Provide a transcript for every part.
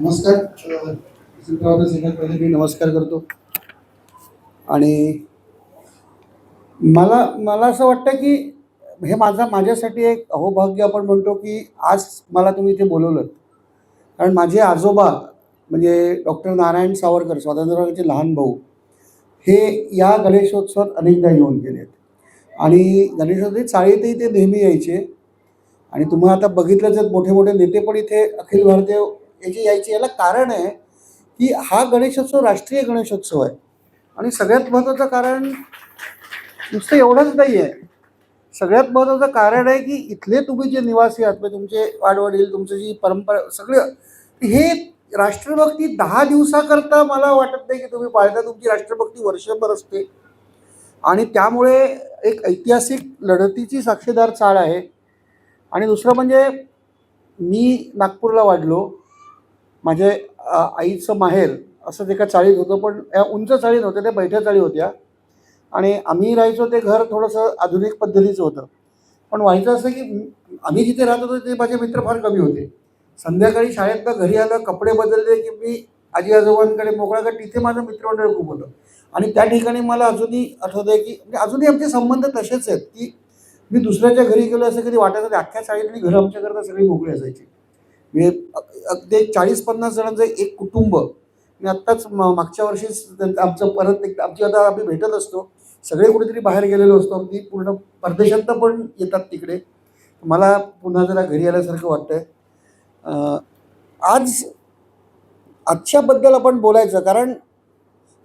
नमस्कार. मी नमस्कार करतो. आणि मला मला असं वाटतं की हे माझा माझ्यासाठी एक अहोभाग्य आपण म्हणतो की आज मला तुम्ही इथे बोलवलं. कारण माझे आजोबा म्हणजे डॉक्टर नारायण सावरकर स्वातंत्र्यचे लहान भाऊ हे या गणेशोत्सवात अनेकदा येऊन गेलेत. आणि गणेशोत्सव चाळीतही ते नेहमी यायचे. आणि तुम्हाला आता बघितलं जर मोठे मोठे नेते पण इथे अखिल भारतीय याची यायची याला कारण आहे की हा गणेशोत्सव राष्ट्रीय गणेशोत्सव आहे. आणि सगळ्यात महत्त्वाचं कारण नुसतं एवढंच नाही आहे सगळ्यात महत्त्वाचं कारण आहे की इथले तुम्ही जे निवासी आहात म्हणजे तुमचे वाडवडील तुमची जी परंपरा सगळं हे राष्ट्रभक्ती दहा दिवसाकरता मला वाटत नाही की तुम्ही पाळता. तुमची राष्ट्रभक्ती वर्षभर असते. आणि त्यामुळे एक ऐतिहासिक लढतीची साक्षीदार चाळ आहे. आणि दुसरं म्हणजे मी नागपूरला वाढलो. माझे आईचं माहेर असं एका चाळीत होतं पण या उंच चाळीत होत्या त्या बैठ्या चाळी होत्या. आणि आम्ही राहायचो ते घर थोडंसं आधुनिक पद्धतीचं होतं. पण व्हायचं असं की आम्ही जिथे राहत होतो ते माझे मित्र फार कमी होते. संध्याकाळी शाळेतनं घरी आलं कपडे बदलले की मी आजी आजोबांकडे मोकळा का तिथे माझं मित्रमंडळ खूप होतं. आणि त्या ठिकाणी मला अजूनही आठवतं आहे की म्हणजे अजूनही आमचे संबंध तसेच आहेत की मी दुसऱ्याच्या घरी गेलो असं कधी वाटायचं नाही. अख्ख्या शाळेतली घरं आमच्याकरता सगळी मोकळी असायची. म्हणजे अगदी चाळीस पन्नास जणांचं एक कुटुंब. मी आत्ताच म- मागच्या वर्षीच आमचं परत एक आमची आता आम्ही भेटत असतो. सगळे कुठेतरी बाहेर गेलेलो असतो. अगदी पूर्ण परदेशात पण येतात तिकडे. मला पुन्हा जरा घरी आल्यासारखं वाटतंय. आज आजच्याबद्दल आपण बोलायचं कारण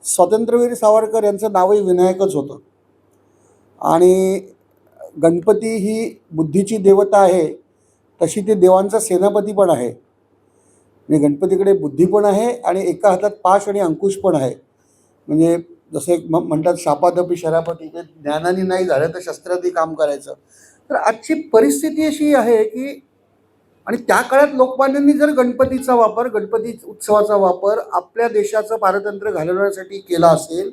स्वातंत्र्यवीर सावरकर यांचं नावही विनायकच होतं. आणि गणपती ही बुद्धीची देवता आहे. तशी ते देवांचा सेनापती पण आहे. म्हणजे गणपतीकडे बुद्धी पण आहे आणि एका हातात पाश आणि अंकुश पण आहे. म्हणजे जसं एक म- म्हणतात शापादपी शरापती ते ज्ञानाने नाही झालं तर शस्त्रातही काम करायचं. तर आजची परिस्थिती अशी आहे की आणि त्या काळात लोकमान्यांनी जर गणपतीचा वापर गणपती उत्सवाचा वापर आपल्या देशाचं पारतंत्र्य घालवण्यासाठी केला असेल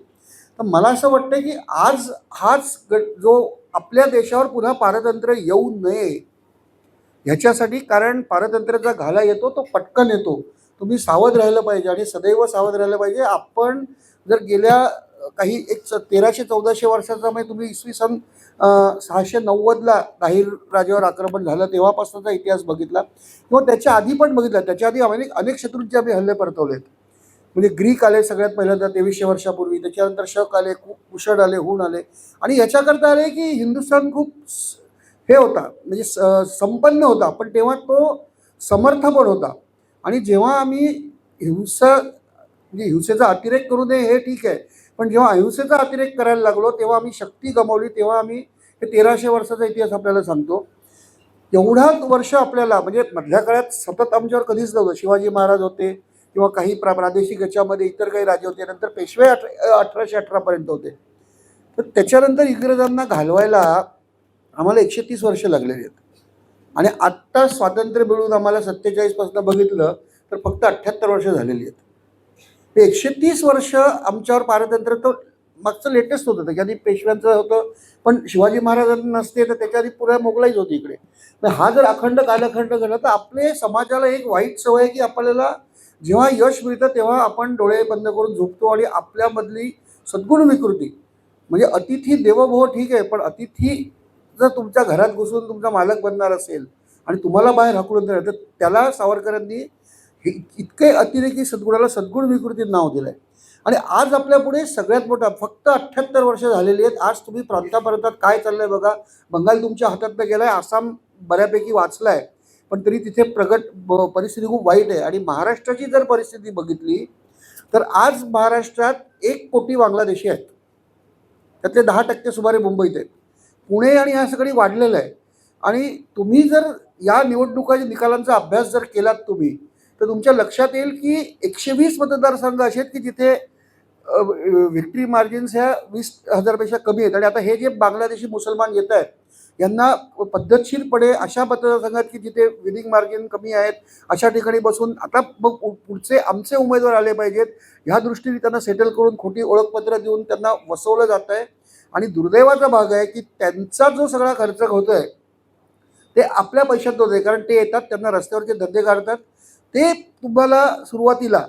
तर मला असं वाटतं की आज हाच ग जो आपल्या देशावर पुन्हा पारतंत्र्य येऊ नये ह्याच्यासाठी कारण पारतंत्र्याचा घाला येतो तो पटकन येतो. तुम्ही सावध राहिलं पाहिजे आणि सदैव सावध राहिलं पाहिजे. आपण जर गेल्या काही एक तेराशे चौदाशे वर्षाचा म्हणजे तुम्ही इसवी सन सहाशे नव्वदला दाहीर राजावर आक्रमण झालं तेव्हापासूनचा इतिहास बघितला. किंवा त्याच्या आधी पण बघितला. त्याच्या आधी अनेक अनेक शत्रूंचे आम्ही हल्ले परतवलेत. म्हणजे ग्रीक आले सगळ्यात पहिल्यांदा तेवीसशे वर्षापूर्वी. त्याच्यानंतर शक आले कुशड आले हुण आले. आणि याच्याकरता आले की हिंदुस्थान खूप हे होता. म्हणजे स- संपन्न होता. पण तेव्हा तो समर्थ पण होता. आणि जेव्हा आम्ही हिंसा म्हणजे हिंसेचा अतिरेक करू नये हे ठीक आहे. पण जेव्हा अहिंसेचा अतिरेक करायला लागलो तेव्हा आम्ही शक्ती गमावली. तेव्हा आम्ही हे तेराशे वर्षाचा इतिहास आपल्याला सांगतो. एवढाच वर्ष आपल्याला म्हणजे मधल्या काळात सतत आमच्यावर कधीच नव्हतं. शिवाजी महाराज होते किंवा काही प्रा प्रादेशिक याच्यामध्ये इतर काही राजे होते. नंतर पेशवे अठरा अठराशे अठरापर्यंत होते. तर त्याच्यानंतर इंग्रजांना घालवायला आम्हाला एकशे तीस वर्ष लागलेली आहेत. आणि आत्ता स्वातंत्र्य मिळून आम्हाला सत्तेचाळीसपासून बघितलं तर फक्त अठ्ठ्याहत्तर वर्ष झालेली आहेत. ते एकशे तीस वर्ष आमच्यावर पारतंत्र्य तर मागचं लेटेस्ट होतं त्याच्या आधी पेशव्यांचं होतं पण शिवाजी महाराजांना नसते तर त्याच्या आधी पुऱ्या मोगलाईच होती इकडे. तर हा जर अखंड कालखंड झालं तर आपले समाजाला एक वाईट सवय आहे की आपल्याला जेव्हा यश मिळतं तेव्हा आपण डोळे बंद करून झोपतो आणि आपल्यामधली सद्गुण विकृती. म्हणजे अतिथी देवभव ठीक आहे पण अतिथी जर तुमच्या घरात घुसून तुमचा मालक बनणार असेल आणि तुम्हाला बाहेर हकलून देणार तर त्याला सावरकरांनी हे इतके अतिरेकी सद्गुणाला सद्गुण विकृतीत नाव दिलं आहे आणि आज आपल्यापुढे सगळ्यात मोठा फक्त अठ्ठ्याहत्तर वर्ष झालेली आहेत. आज तुम्ही प्रांतापर्यंतात काय चाललं आहे बघा. बंगाल तुमच्या हातातनं आहे आसाम बऱ्यापैकी वाचला आहे पण तरी तिथे प्रगट परिस्थिती खूप वाईट आहे. आणि महाराष्ट्राची जर परिस्थिती बघितली तर आज महाराष्ट्रात एक कोटी बांगलादेशी आहेत. त्यातले दहा टक्के सुमारे मुंबईत आहेत. पुणे आणि ह्या सगळी वाढलेलं आहे. आणि तुम्ही जर या निवडणुकाच्या निकालांचा अभ्यास जर केलात तुम्ही तर तुमच्या लक्षात येईल की एकशे वीस मतदारसंघ असे आहेत की जिथे व्हिक्टरी मार्जिन्स ह्या वीस हजारपेक्षा कमी आहेत. आणि आता हे जे बांगलादेशी मुसलमान येत आहेत यांना पद्धतशीरपणे अशा मतदारसंघात की जिथे विनिंग मार्जिन कमी आहेत अशा ठिकाणी बसून आता मग पु- पुढचे आमचे उमेदवार आले पाहिजेत. ह्या दृष्टीने त्यांना सेटल करून खोटी ओळखपत्र देऊन त्यांना वसवलं जात आहे आणि दुर्दैवाचा भाग आहे की त्यांचा जो सगळा खर्च होतोय ते आपल्या पैशात होते कारण ते येतात त्यांना रस्त्यावरचे धंदे काढतात. ते तुम्हाला सुरुवातीला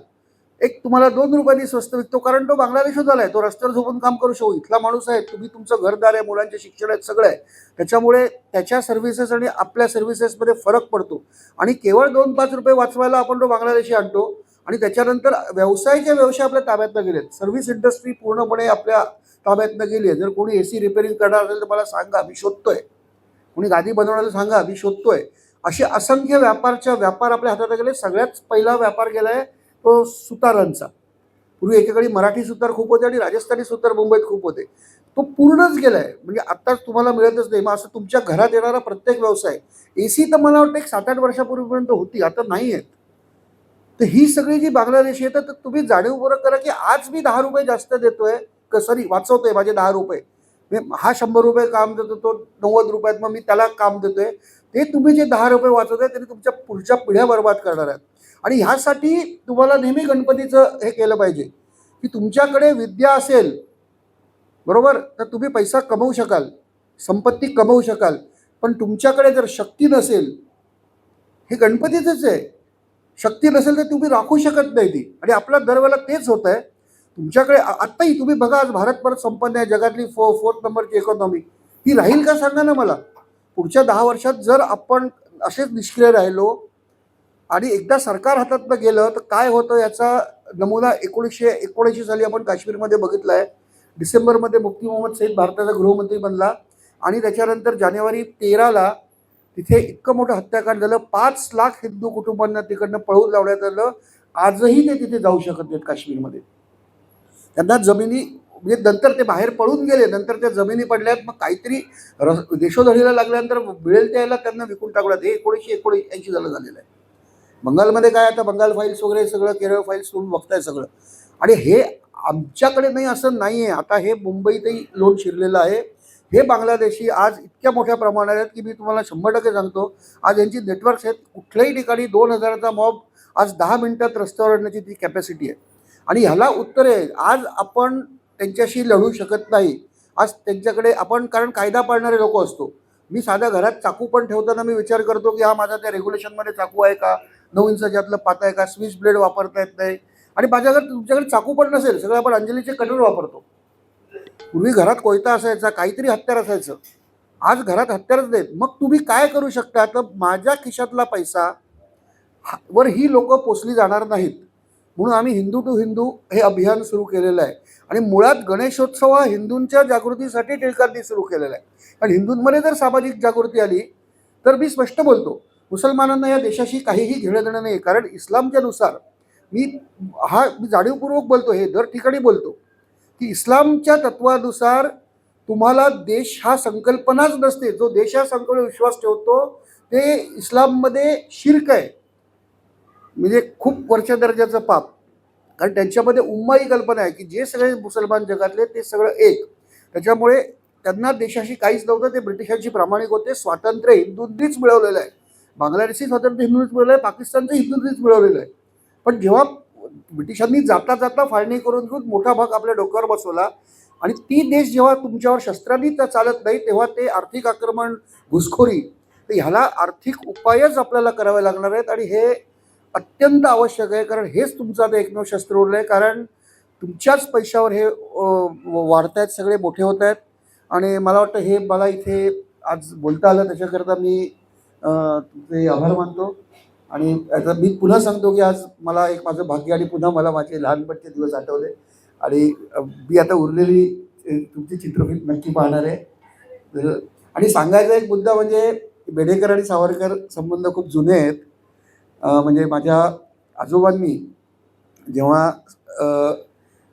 एक तुम्हाला दोन रुपयांनी स्वस्त विकतो कारण तो बांगलादेश झाला आहे तो रस्त्यावर झोपून काम करू शकतो. इथला माणूस आहे तुम्ही तुमचं घरदार आहे मुलांचे शिक्षण आहेत सगळं आहे. त्याच्यामुळे त्याच्या सर्व्हिसेस आणि आपल्या सर्व्हिसेसमध्ये फरक पडतो. आणि केवळ दोन पाच रुपये वाचवायला आपण तो बांगलादेशी आणतो आणि त्याच्यानंतर व्यवसायाचे व्यवसाय आपल्या ताब्यातनं गेलेत सर्व्हिस इंडस्ट्री पूर्णपणे आपल्या ताब्यातनं गेली आहे. जर कोणी ए सी रिपेअरिंग करणार असेल तर मला सांगा मी शोधतोय. कोणी गादी बनवण्याला सांगा मी शोधतोय. असे असंख्य व्यापारच्या व्यापार आपल्या हातात गेले. सगळ्यात पहिला व्यापार गेला आहे तो सुतारांचा. पूर्वी एकेकाळी मराठी सुतार खूप होते आणि राजस्थानी सुतार मुंबईत खूप होते. तो पूर्णच गेला आहे म्हणजे आत्ताच तुम्हाला मिळतच नाही. मग असं तुमच्या घरात येणारा प्रत्येक व्यवसाय ए सी तर मला वाटतं एक सात आठ वर्षापूर्वीपर्यंत होती. आता नाही आहेत तर ही सगळी जी बांगलादेशी येतात तर तुम्ही जाणीवपूर्वक करा की आज मी दहा रुपये जास्त देतोय. क सॉरी वाचवतोय माझे दहा रुपये. मी हा शंभर रुपये काम देतो तो नव्वद रुपयात मग मी त्याला काम देतोय. ते तुम्ही जे दहा रुपये वाचवताय तरी तुमच्या पुढच्या पिढ्या बर्बाद करणार आहेत. आणि ह्यासाठी तुम्हाला नेहमी गणपतीचं हे केलं पाहिजे की तुमच्याकडे विद्या असेल बरोबर? तर तुम्ही पैसा कमवू शकाल संपत्ती कमवू शकाल पण तुमच्याकडे जर शक्ती नसेल हे गणपतीचंच आहे. शक्ती नसेल तर तुम्ही राखू शकत नाही ती. आणि आपल्या दरवेळेला तेच होत आहे तुमच्याकडे आत्ताही तुम्ही बघा आज भारत परत संपन्न आहे जगातली फो फोर्थ नंबरची इकॉनॉमी ही राहील का सांगा ना मला? पुढच्या दहा वर्षात जर आपण असेच निष्क्रिय राहिलो आणि एकदा सरकार हातातनं गेलं तर काय होतं याचा नमुना एकोणीसशे एकोणऐंशी साली आपण काश्मीरमध्ये बघितला आहे डिसेंबरमध्ये मुफ्ती मोहम्मद सईद भारताचा गृहमंत्री बनला. आणि त्याच्यानंतर जानेवारी तेराला तिथे इतकं मोठं हत्याकांड झालं. पाच लाख हिंदू कुटुंबांना तिकडनं पळवून लावण्यात आलं. आजही ते तिथे जाऊ शकत नाहीत काश्मीरमध्ये. त्यांना जमिनी म्हणजे नंतर ते बाहेर पळून गेले नंतर त्या जमिनी पडल्यात. मग काहीतरी र देशोधडीला लागल्यानंतर मिळेल त्याला त्यांना विकून टाकल्यात हे एकोणीसशे एकोणऐंशी झालं झालेलं आहे. बंगालमध्ये काय आता बंगाल फाईल्स वगैरे सगळं केरळ फाईल्स तुम्ही बघताय सगळं. आणि हे आमच्याकडे नाही असं नाही आहे आता हे मुंबईतही लोन शिरलेलं आहे. हे बांगलादेशी आज इतक्या मोठ्या प्रमाणात आहेत की मी तुम्हाला शंभर टक्के सांगतो आज यांची नेटवर्क्स आहेत. कुठल्याही ठिकाणी दोन हजाराचा मॉब आज दहा मिनटात रस्त्यावर आणण्याची ती कॅपॅसिटी आहे. आणि ह्याला उत्तर आहे आज आपण त्यांच्याशी लढू शकत नाही. आज त्यांच्याकडे आपण कारण कायदा पाळणारे लोक असतो. मी साध्या घरात चाकू पण ठेवताना मी विचार करतो की हा माझा त्या रेग्युलेशनमध्ये चाकू आहे का? नऊ इंचाच्यातलं पात आहे का? स्विच ब्लेड वापरता येत नाही. आणि माझ्याकडे तुमच्याकडे चाकू पण नसेल सगळं आपण अंजलीचे कटर वापरतो. पूर्वी घरात कोयता असायचा काहीतरी हत्यार असायचं. आज घरात हत्यारच नाहीत. मग तुम्ही काय करू शकता? तर माझ्या खिशातला पैसा हा- वर ही लोक पोचली जाणार नाहीत. म्हणून आम्ही हिंदू टू हिंदू हे अभियान सुरू केलेलं आहे. आणि मुळात गणेशोत्सव हा हिंदूंच्या जागृतीसाठी टिळकांनी सुरू केलेला आहे. कारण हिंदूंमध्ये जर सामाजिक जागृती आली तर मी स्पष्ट बोलतो मुसलमानांना या देशाशी काहीही घेणं देणं नाही. कारण इस्लामच्या नुसार मी हा मी जाणीवपूर्वक बोलतो हे दर ठिकाणी बोलतो. की इस्लामच्या तत्वानुसार तुम्हाला देश हा संकल्पनाच नसते. जो देश हा संकल्प विश्वास ठेवतो ते इस्लाममध्ये शिर्क आहे. म्हणजे खूप वरच्या दर्जाचं पाप. कारण त्यांच्यामध्ये उम्मा ही कल्पना आहे की जे सगळे मुसलमान जगातले ते सगळं एक. त्याच्यामुळे त्यांना देशाशी काहीच नव्हतं ते ब्रिटिशांशी प्रामाणिक होते. स्वातंत्र्य हिंदूंनीच मिळवलेलं आहे. बांगलादेशी स्वातंत्र्य हिंदूंनीच मिळवलं आहे. पाकिस्तानचं हिंदूंनीच मिळवलेलं आहे. पण जेव्हा ब्रिटिशांनी जाता जाता फाळणी करून घेऊन मोठा भाग आपल्या डोक्यावर बसवला. आणि ती देश जेव्हा तुमच्यावर शस्त्रांनी तर चालत नाही तेव्हा ते आर्थिक आक्रमण घुसखोरी तर ह्याला आर्थिक उपायच आपल्याला करावे लागणार आहेत. आणि हे अत्यंत आवश्यक आहे कारण हेच तुमचं आता एकमेव शस्त्र उरलं आहे कारण तुमच्याच पैशावर हे वाढत आहेत सगळे मोठे होत आहेत. आणि मला वाटतं हे मला इथे आज बोलता आलं. त्याच्याकरता मी तुमचे आभार मानतो. आणि याचा मी पुन्हा सांगतो की आज मला एक माझं भाग्य आणि पुन्हा मला माझे लहानपणचे दिवस आठवले. आणि मी आता उरलेली तुमची चित्रफित नक्की पाहणार आहे. तर- आणि सांगायचा एक मुद्दा म्हणजे बेडेकर आणि सावरकर संबंध खूप जुने आहेत. म्हणजे माझ्या आजोबांनी जेव्हा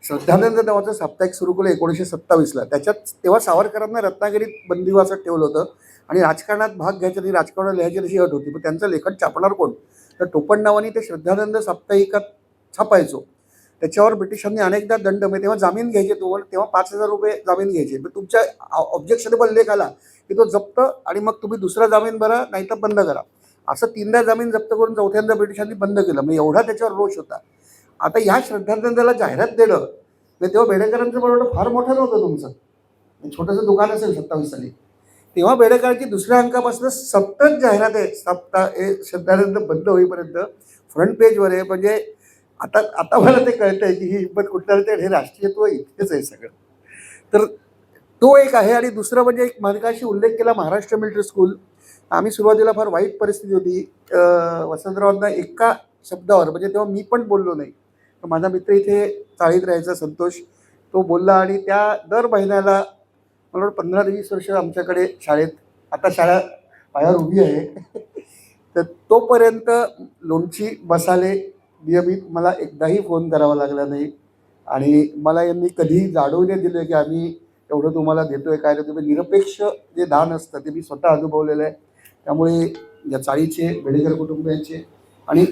श्रद्धानंद नावाचं साप्ताहिक सुरू केलं एकोणीसशे सत्तावीसला त्याच्यात तेव्हा सावरकरांना रत्नागिरीत बंदिवासात ठेवलं होतं. आणि राजकारणात भाग घ्यायचा ती राजकारण लिहायची अशी अट होती. पण त्यांचं लेखन छापणार कोण? तर टोपण नावाने ते श्रद्धानंद साप्ताहिकात छापायचो. त्याच्यावर ब्रिटिशांनी अनेकदा दंड म्हणजे तेव्हा जामीन घ्यायचे तो तेव्हा पाच हजार रुपये जामीन घ्यायचे. मग तुमच्या ऑब्जेक्शनेबल लेख आला की तो जप्त आणि मग तुम्ही दुसरा जामीन भरा नाहीतर बंद करा. असं तीनदा जामीन जप्त करून चौथ्यांदा ब्रिटिशांनी बंद केलं. मग एवढा त्याच्यावर रोष होता. आता ह्या श्रद्धानंदाला जाहिरात देणं म्हणजे तेव्हा बेडेकरांचं बरोबर फार मोठं नव्हतं तुमचं. म्हणजे छोटंसं दुकान असेल सत्तावीस साली. तेव्हा बेडेकरांची दुसऱ्या अंकापासून सप्तक जाहिरात आहे सप्ता हे श्रद्धानंद बंद होईपर्यंत फ्रंट पेजवर आहे. म्हणजे आता आता मला ते कळतं आहे की ही हिंमत कुठल्या ते हे राष्ट्रीयत्व इतकेच आहे सगळं. तर तो एक आहे आणि दुसरं म्हणजे एक मानकाशी उल्लेख केला महाराष्ट्र मिलिटरी स्कूल आम्ही सुरुवातीला फार वाईट परिस्थिती होती. वसंतरावांना एका शब्दावर म्हणजे तेव्हा मी पण बोललो नाही. तर माझा मित्र इथे चाळीत राहायचा संतोष तो बोलला आणि त्या दर महिन्याला मला वाटतं पंधरा ते वीस वर्ष आमच्याकडे शाळेत आता शाळा पायावर उभी आहे. तर तोपर्यंत लोणची मसाले नियमित मला एकदाही फोन करावा लागला नाही. आणि मला यांनी कधीही जाडवले नाही दिलं की आम्ही एवढं तुम्हाला देतोय काय नाही तुम्ही निरपेक्ष जे दान असतं ते मी स्वतः अनुभवलेलं आहे. त्यामुळे या चाळीचे बेडेकर कुटुंबियांचे आणि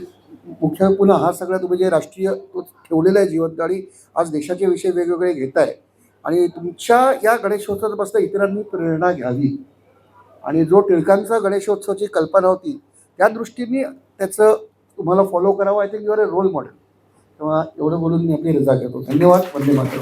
मुख्य पुन्हा हा सगळा तुम्ही जे राष्ट्रीय तो ठेवलेला आहे जिवंत आणि आज देशाचे विषय वेगवेगळे घेत आहे आणि तुमच्या या गणेशोत्सवापासून इतरांनी प्रेरणा घ्यावी. आणि जो टिळकांचा गणेशोत्सवाची कल्पना होती त्या दृष्टीने त्याचं तुम्हाला फॉलो करावं I think you're a role model तेव्हा एवढं बोलून मी आपली रजा घेतो. धन्यवाद. वंदे मातरम.